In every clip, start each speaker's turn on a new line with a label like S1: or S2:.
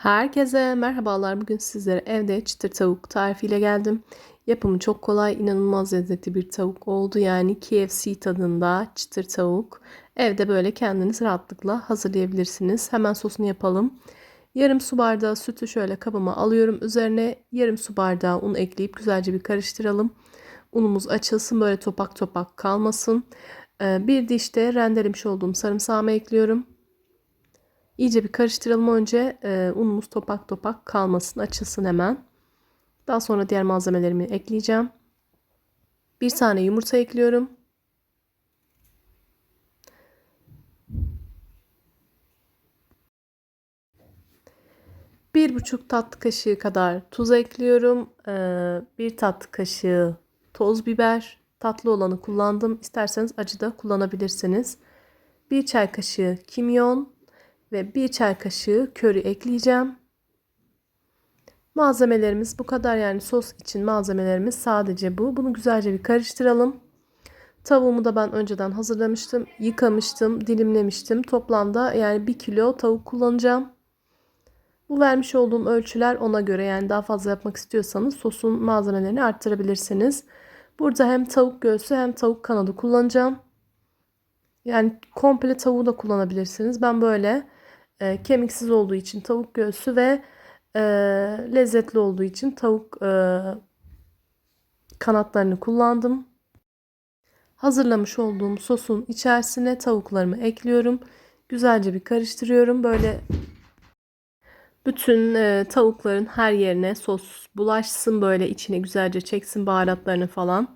S1: Herkese merhabalar. Bugün sizlere evde çıtır tavuk tarifiyle geldim. Yapımı çok kolay, inanılmaz lezzetli bir tavuk oldu. Yani KFC tadında çıtır tavuk. Evde böyle kendiniz rahatlıkla hazırlayabilirsiniz. Hemen sosunu yapalım. Yarım su bardağı sütü şöyle kabıma alıyorum. Üzerine yarım su bardağı un ekleyip güzelce bir karıştıralım. Unumuz açılsın böyle topak topak kalmasın. Ee, bir dişte rendelemiş olduğum sarımsağımı ekliyorum. İyice bir karıştıralım önce e, unumuz topak topak kalmasın açılsın hemen. Daha sonra diğer malzemelerimi ekleyeceğim. Bir tane yumurta ekliyorum. Bir buçuk tatlı kaşığı kadar tuz ekliyorum. Ee, bir tatlı kaşığı toz biber. Tatlı olanı kullandım. İsterseniz acı da kullanabilirsiniz. Bir çay kaşığı kimyon ve bir çay kaşığı köri ekleyeceğim. Malzemelerimiz bu kadar yani sos için malzemelerimiz sadece bu. Bunu güzelce bir karıştıralım. Tavuğumu da ben önceden hazırlamıştım. Yıkamıştım, dilimlemiştim. Toplamda yani 1 kilo tavuk kullanacağım. Bu vermiş olduğum ölçüler ona göre yani daha fazla yapmak istiyorsanız sosun malzemelerini arttırabilirsiniz. Burada hem tavuk göğsü hem tavuk kanadı kullanacağım. Yani komple tavuğu da kullanabilirsiniz. Ben böyle e, kemiksiz olduğu için tavuk göğsü ve e, lezzetli olduğu için tavuk e, kanatlarını kullandım. Hazırlamış olduğum sosun içerisine tavuklarımı ekliyorum. Güzelce bir karıştırıyorum. Böyle bütün e, tavukların her yerine sos bulaşsın böyle içine güzelce çeksin baharatlarını falan.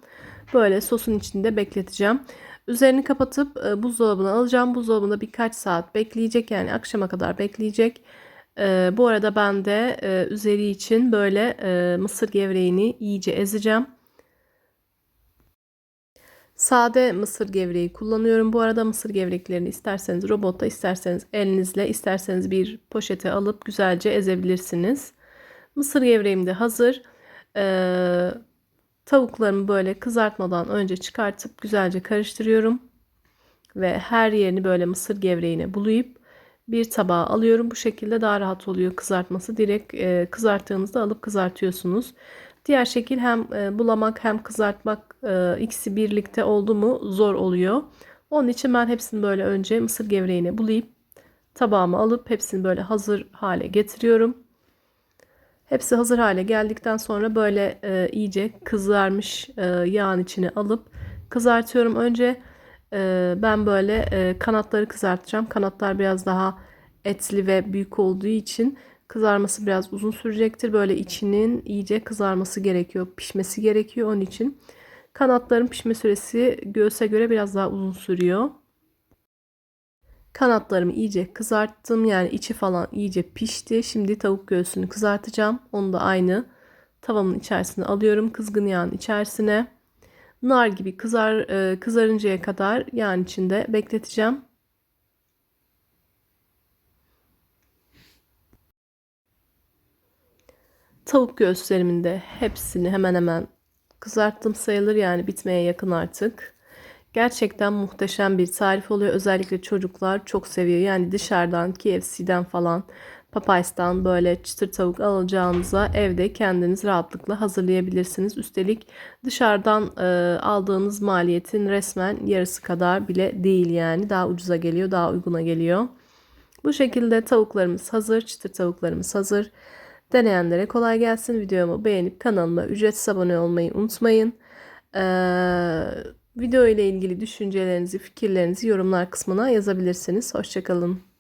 S1: Böyle sosun içinde bekleteceğim. Üzerini kapatıp e, buzdolabına alacağım. Buzdolabında birkaç saat bekleyecek yani akşama kadar bekleyecek. E, bu arada ben de e, üzeri için böyle e, mısır gevreğini iyice ezeceğim. Sade mısır gevreği kullanıyorum. Bu arada mısır gevreklerini isterseniz robotta, isterseniz elinizle, isterseniz bir poşete alıp güzelce ezebilirsiniz. Mısır gevreğim de hazır. Ee, tavuklarımı böyle kızartmadan önce çıkartıp güzelce karıştırıyorum. Ve her yerini böyle mısır gevreğine bulayıp bir tabağa alıyorum. Bu şekilde daha rahat oluyor kızartması. Direkt e, kızarttığınızda alıp kızartıyorsunuz. Diğer şekil hem e, bulamak hem kızartmak e, ikisi birlikte oldu mu zor oluyor. Onun için ben hepsini böyle önce mısır gevreğine bulayıp tabağıma alıp hepsini böyle hazır hale getiriyorum. Hepsi hazır hale geldikten sonra böyle e, iyice kızarmış e, yağın içine alıp kızartıyorum. Önce e, ben böyle e, kanatları kızartacağım. Kanatlar biraz daha etli ve büyük olduğu için Kızarması biraz uzun sürecektir. Böyle içinin iyice kızarması gerekiyor. Pişmesi gerekiyor. Onun için kanatların pişme süresi göğse göre biraz daha uzun sürüyor. Kanatlarımı iyice kızarttım. Yani içi falan iyice pişti. Şimdi tavuk göğsünü kızartacağım. Onu da aynı tavamın içerisine alıyorum. Kızgın yağın içerisine. Nar gibi kızar e, kızarıncaya kadar yağın içinde bekleteceğim. Tavuk göğüslerimin de hepsini hemen hemen kızarttım sayılır yani bitmeye yakın artık. Gerçekten muhteşem bir tarif oluyor. Özellikle çocuklar çok seviyor. Yani dışarıdan KFC'den falan Popeyes'tan böyle çıtır tavuk alacağınıza evde kendiniz rahatlıkla hazırlayabilirsiniz. Üstelik dışarıdan e, aldığınız maliyetin resmen yarısı kadar bile değil yani. Daha ucuza geliyor, daha uyguna geliyor. Bu şekilde tavuklarımız hazır, çıtır tavuklarımız hazır. Deneyenlere kolay gelsin. Videomu beğenip kanalıma ücretsiz abone olmayı unutmayın. Ee, video ile ilgili düşüncelerinizi, fikirlerinizi yorumlar kısmına yazabilirsiniz. Hoşçakalın.